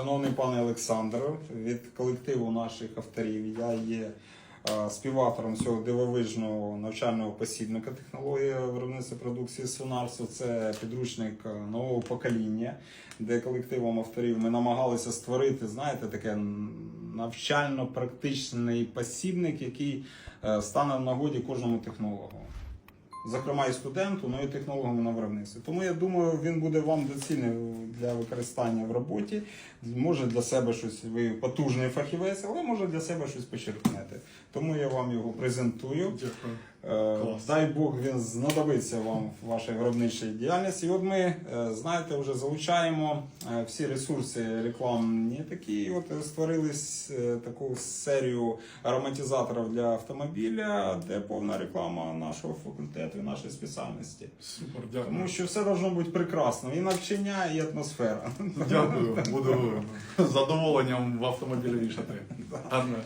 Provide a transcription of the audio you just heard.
Шановний пане Олександр, від колективу наших авторів я є е, співавтором цього дивовижного навчального посібника технологія виробництва продукції Сонарсу. Це підручник е, нового покоління, де колективом авторів ми намагалися створити, знаєте, таке навчально-практичний посібник, який е, стане в нагоді кожному технологу. Зокрема, і студенту, ну і технологам на виробництві. Тому я думаю, він буде вам доцільний для використання в роботі. Може для себе щось, ви потужний фахівець, але може для себе щось почерпнете. Тому я вам його презентую. Дякую. Е, Клас. Дай Бог він знадобиться вам в вашій виробничій діяльності. І от ми, е, знаєте, вже залучаємо е, всі ресурси рекламні такі. І от створили таку серію ароматизаторів для автомобіля, де повна реклама нашого факультету і нашої спеціальності. Супер, дякую. Тому що все должно бути прекрасно. І навчання, і атмосфера. Дякую, буду задоволенням в автомобілі вішати. Гарно.